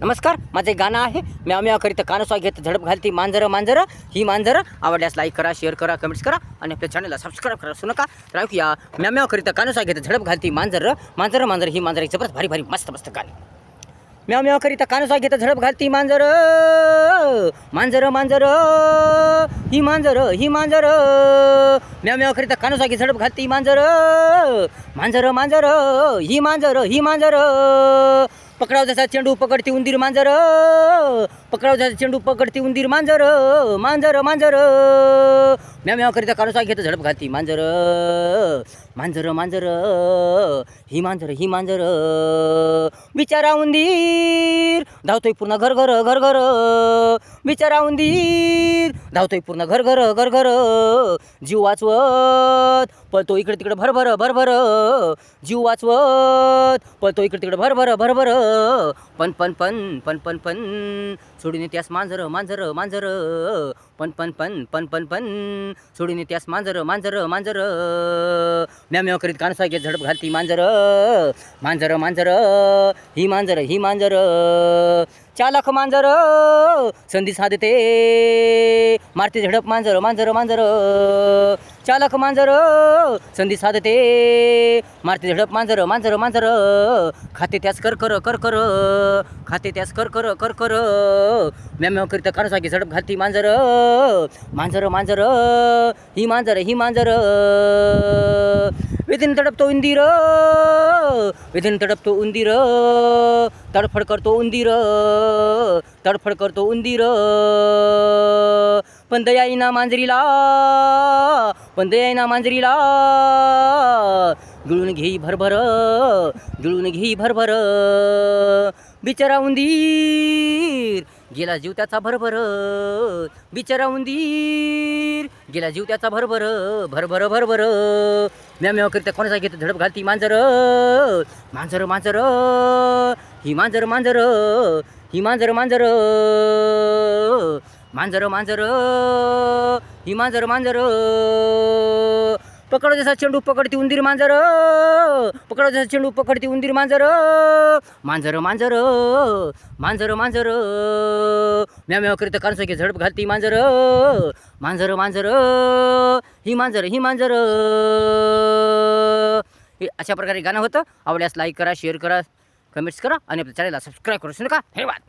नमस्कार माझे गाणं आहे. म्या म्या करीत कानसवा घेत झडप घालती मांजरं मांजरं ही मांजरं. आवडल्यास लाईक करा शेअर करा कमेंट्स करा आणि आपल्या चॅनलला सबस्क्राईब करा सुनका तर ऐकूया म्या म्या करीत कानसवा घेत झडप घालती मांजरं. मांजरं मांजरं ही मांजरं जबरदस्त भारी भारी मस्त मस्त गाणी. म्या म्या करीत कानसवा घेत झडप घालती मांजर. मांजर मांजर ही मांजर ही मांजर. म्या म्या करीत कानसवा घेत झडप घालती मांजर. मांजर मांजर ही मांजर ही मांजर. पकडाव जसा चेंडू पकडती उंदीर मांजर पकडाव जसा चेंडू पकडती उंदीर मांजर मांजर मांजर. म्या म्या करीता कानसवा घेत झडप घालती मांजर मांजर मांजर. ही मांजर ही मांजर. बिचारा उंदीर धावतोय पूर्ण घर घर घर घर. बिचारा उंदीर धावतोय पूर्ण घर घर घर घर. जीव वाचवत पळतो इकडे तिकडे भरभर भरभर. जीव वाचवत पळतो इकडे तिकडे भरभर भरभर. पण पण पण पण पण पण सोडून त्यास मांजर मांजर मांजर. पण पण पण पण पण पण सोडून त्यास मांजर मांजर मांजर. म्या म्या करीत कानसा घेत झडप घालती मांजर. मांजर मांजर. ही मांजर ही मांजर. चालक मांजर संधी साधते. मारते झडप मांजर मांजर मांजर. चालक मांजर संधी साधते. मारते झडप मांजर मांजर मांजर. खाते त्यास कर कर कर कर. खाते त्यास कर कर कर कर. म्या करीत कानसा झडप घालती मांजर. मांजर मांजर. ही मांजर ही मांजर. वेदीन तडपतो उंदीर वेदीन तडपतो उंदीर तडफड करतो उंदीर तडफड करतो उंदीर। पण दयाईना मांजरीला पण दयाईना मांजरीला गिळून घेई भरभर गिळून घेई भरभर। बिचारा उंदीर गेला जीव त्याचा भरभर। बिचारा उंदीर गेला जीव त्याचा भरभर भरभर भरभर। म्या म्या करीता कोणाचा घेत झडप घालती मांजर. मांजर मांजर ही मांजर मांजर ही मांजर मांजर. मांजर मांजर ही मांजर मांजर. पकड जसा चेंडू पकडती उंदीर मांजर पकड जसा चेंडू पकडती उंदीर मांजर मांजर मांजर मांजर मांजर. म्या म्या करीत कानसोके झडप घालती मांजर मांजर मांजर. ही मांजर ही मांजर. हे अशा प्रकारे गाणं होतं. आवडल्यास लाईक करा शेअर करा कमेंट्स करा आणि आपल्या चॅनलला सबस्क्राईब करू नका. धन्यवाद.